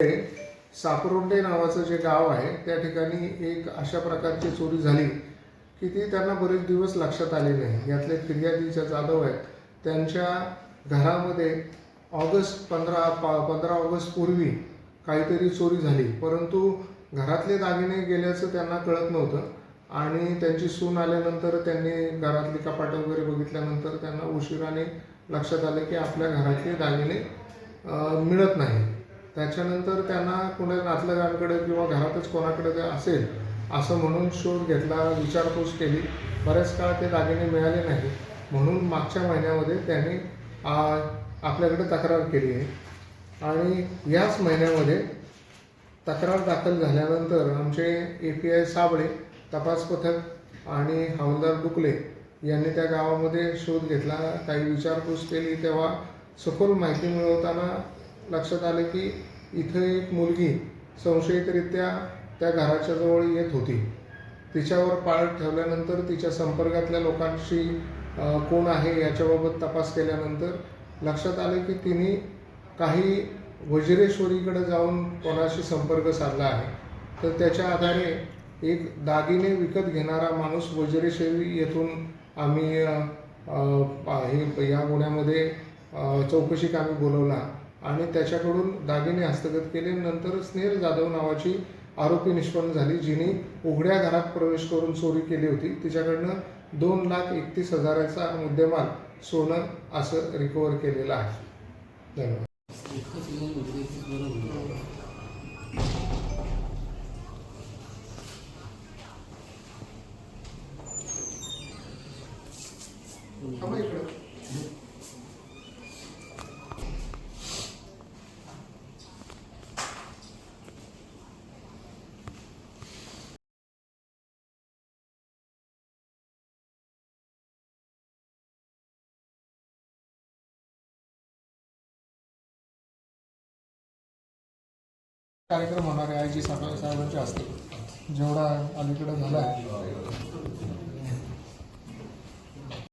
सापरुंडे नावाचं जे गाव आहे त्या ठिकाणी एक अशा प्रकारची चोरी झाली की ती त्यांना बरेच दिवस लक्षात आले नाही. यातले फिर्यादी ज्या जाधव आहेत त्यांच्या घरामध्ये ऑगस्ट पंधरा पा पंधरा ऑगस्ट पूर्वी काहीतरी चोरी झाली. परंतु घरातले दागिने गेल्याचं त्यांना कळत नव्हतं आणि त्यांची सून आल्यानंतर त्यांनी घरातली कपाटं वगैरे बघितल्यानंतर त्यांना उशिराने लक्षात आलं की आपल्या घरातले दागिने मिळत नाही त्याच्यानंतर त्यांना कोणा नातलगांकडे किंवा घरातच कोणाकडे ते असेल असं म्हणून शोध घेतला विचारपूस केली. बऱ्याच काळ ते दागिने मिळाले नाही म्हणून मागच्या महिन्यामध्ये त्यांनी आपल्याकडे तक्रार केली आहे. आणि याच महिन्यामध्ये तक्रार दाखल झाल्यानंतर आमचे ए पी आय साबळे तपास पथक आणि हवालदार डुकले यांनी त्या गावामध्ये शोध घेतला. काही विचारपूस केली तेव्हा सखोल माहिती मिळवताना लक्षात आलं की इथं एक मुलगी संशयितरित्या त्या घराच्या जवळ येत होती. तिच्यावर पाळत ठेवल्यानंतर तिच्या संपर्कातल्या लोकांशी कोण आहे याच्याबाबत तपास केल्यानंतर लक्षात आलं की तिने काही वज्रेश्वरीकडे जाऊन कोणाशी संपर्क साधला आहे. तर त्याच्या आधारे एक दागिने विकत घेणारा माणूस वज्रेश्वरी येथून आम्ही हे या गुन्ह्यामध्ये चौकशी कामी बोलवला. आणि त्याच्याकडून दागिने हस्तगत केले. नंतर स्नेह जाधव नावाची आरोपी निष्पन्न झाली जिने उघड्या घरात प्रवेश करून चोरी केली होती. तिच्याकडनं दोन लाख एकतीस हजाराचा मुद्देमाल सोनं असं रिकवर केलेलं आहे. धन्यवाद. थांबा इकडं. कार्यक्रम होणार आहे आयजी साहेबांच्या हस्ते. जेवढा अलीकडे झाला आहे.